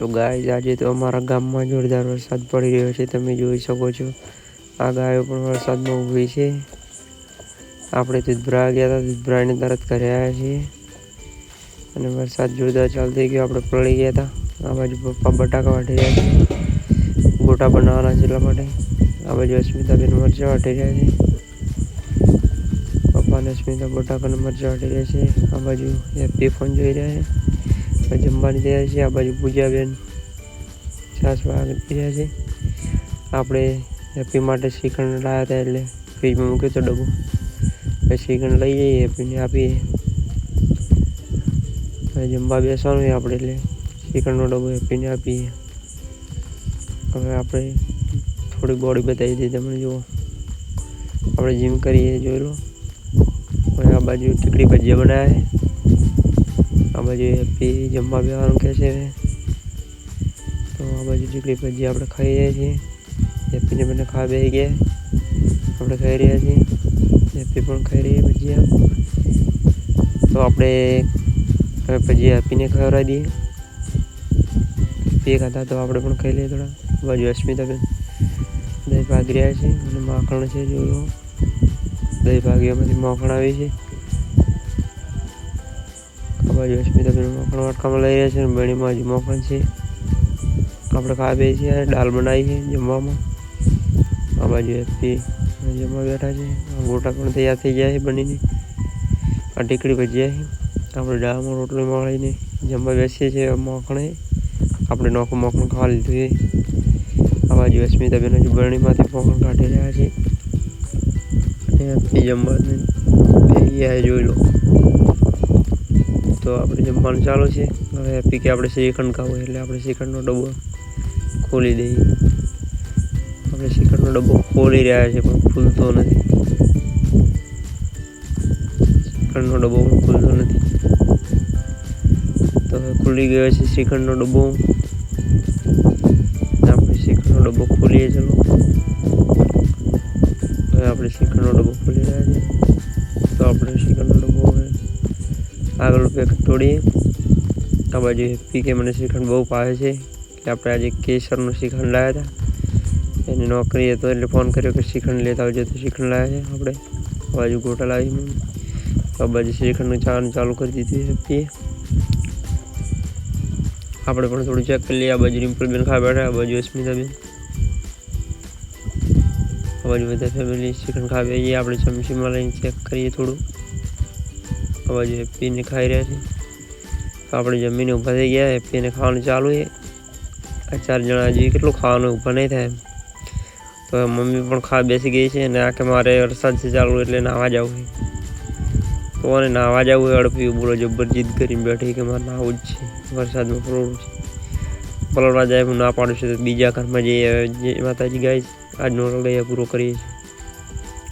તો ગાય આજે તો અમારા ગામમાં જોરદાર વરસાદ પડી રહ્યો છે, તમે જોઈ શકો છો. આ ગાયો પણ વરસાદમાં ઊભી છે. આપણે દૂધભરા ગયા હતા, દૂધભરાને તરત ઘરે આવ્યા છીએ. અને વરસાદ જોરદાર ચાલુ થઈ ગયો, આપણે પલળી ગયા હતા. આ બાજુ પપ્પા બટાકા વાટી રહ્યા છે. ગોટા બનાવવાના છે એટલા માટે. આ બાજુ અસ્મિતાબેન મરચાં વાટી રહ્યા છે. પપ્પાને અસ્મિતા બટાકાને મરચાં વાટી રહ્યા છે. આ બાજુ હેપી ફોન જોઈ રહ્યા છે. જમવાની તૈયાર છે, આ બાજુ પૂજાબેન પી રહ્યા છે. આપણે હેપી માટે શ્રીખંડ લાવ્યા હતા એટલે ફ્રીજમાં મૂક્યો તો ડબ્બો. પછી શ્રીખંડ લઈ જઈએ હેપીને આપીએ. જમવા બેસવાનું હોય આપણે એટલે શ્રીખંડનો ડબ્બો હેપીને આપીએ. હવે આપણે થોડી બોડી બતાવી દઈએ તમને, જુઓ. આપણે જીમ કરીએ, જોઈ લો. હવે આ બાજુ ટીકડી ભજીયા બનાવ્યા બાજુ હેપી જમવા બેવાનું કહે છે, તો આ બાજુ ચીકડી ભજી આપણે ખાઈ રહ્યા છીએ હેપીને મને ખાવા બેસી ગયા. આપણે ખાઈ રહ્યા છીએ હેપી પણ ખાઈ રહી ભજીયા. તો આપણે ભજીયા હેપીને ખવડાવી દઈએ. હેપીએ ખાતા તો આપણે પણ ખાઈ લઈએ થોડા. બાજુ અસ્મિતાબેન દહીં ભાગી રહ્યા છે, અને માખણ છે, જોયું. દહીં ભાગીમાંથી માખણ આવી છે. બાજુ અસ્મિતાબેન માખણ વાટકામાં લઈ રહ્યા છે અને બણીમાં હજી માખણ છે. આપણે ખાવા બે છીએ દાળ બનાવી છે જમવામાં. આ બાજુ હેપી જમવા બેઠા છે. આ ગોટા પણ તૈયાર થઈ ગયા છે બનીને. આ ટીકડી ભજીયા છે. આપણે દાળમાં રોટલી મળીને જમવા બેસીએ છીએ મોખણે આપણે નોખું મોખણ ખાવા લીધું છે. આ બાજુ અસ્મિતા બેન હજુ બરણીમાંથી મોખણ કાઢી રહ્યા છે. અને હેપી જમવા જોઈ લો. તો આપણે જમવાનું ચાલુ છે, હવે પીકે આપણે શ્રીખંડ ખાવું એટલે આપણે શ્રીખંડનો ડબ્બો ખોલી દઈએ. આપણે શ્રીખંડનો ડબ્બો ખોલી રહ્યા છે, પણ ખુલતો નથી. શ્રીખંડનો ડબ્બો પણ ખુલતો નથી. તો હવે ખુલી ગયો છે શ્રીખંડનો ડબ્બો. આપણે શ્રીખંડનો ડબ્બો ખોલીએ, ચલો. હવે આપણે શ્રીખંડનો ડબ્બો ખોલી રહ્યા છે. તો આપણે શ્રીખંડનો ડબ્બો હવે આગળ પેકેટ તોડીએ આ બાજુ પીકે મને શ્રીખંડ બહુ ભાવે છે એટલે આપણે આજે કેસરનો શ્રીખંડ લાવ્યા હતા. એની નોકરી હતો એટલે ફોન કર્યો કે શ્રીખંડ લેતા આવજો તો શ્રીખંડ લાવ્યા છે આપણે. આ બાજુ ગોટા લાવી આ બાજુ શ્રીખંડનું ચાવાનું ચાલુ કરી દીધું હેપીએ આપણે પણ થોડું ચેક કરી લઈએ. આ બાજુ રિમ્પલબેન ખાવા બેઠા, આ બાજુ અસ્મિતાબેન. આ બાજુ બધા ફેમિલી શ્રીખંડ ખાવા બેસીએ આપણે ચમચીમાં લઈને ચેક કરીએ થોડું. આ જે પીને ખાઈ રહ્યા છે. આપણે જમીને ઊભા થઈ ગયા પીને ખાવાનું ચાલુ છે. આ ચાર જણા હજી કેટલું ખાવાનું ઊભા નહીં થાય તો મમ્મી પણ ખા બેસી ગઈ છે અને આખે મારે વરસાદ છે ચાલુ એટલે નાહવા જવું છે. તો અને નાહવા જવું હોય અડપ્યું બોલો જબર જીદ કરીને બેઠી કે મારે નાહવું જ છે. વરસાદમાં પલળવું છે. પલળવા જાય હું ના પાડું છું તો બીજા ઘરમાં જઈએ, જે માતાજી ગાય આજનો લઈએ પૂરો કરીએ છીએ.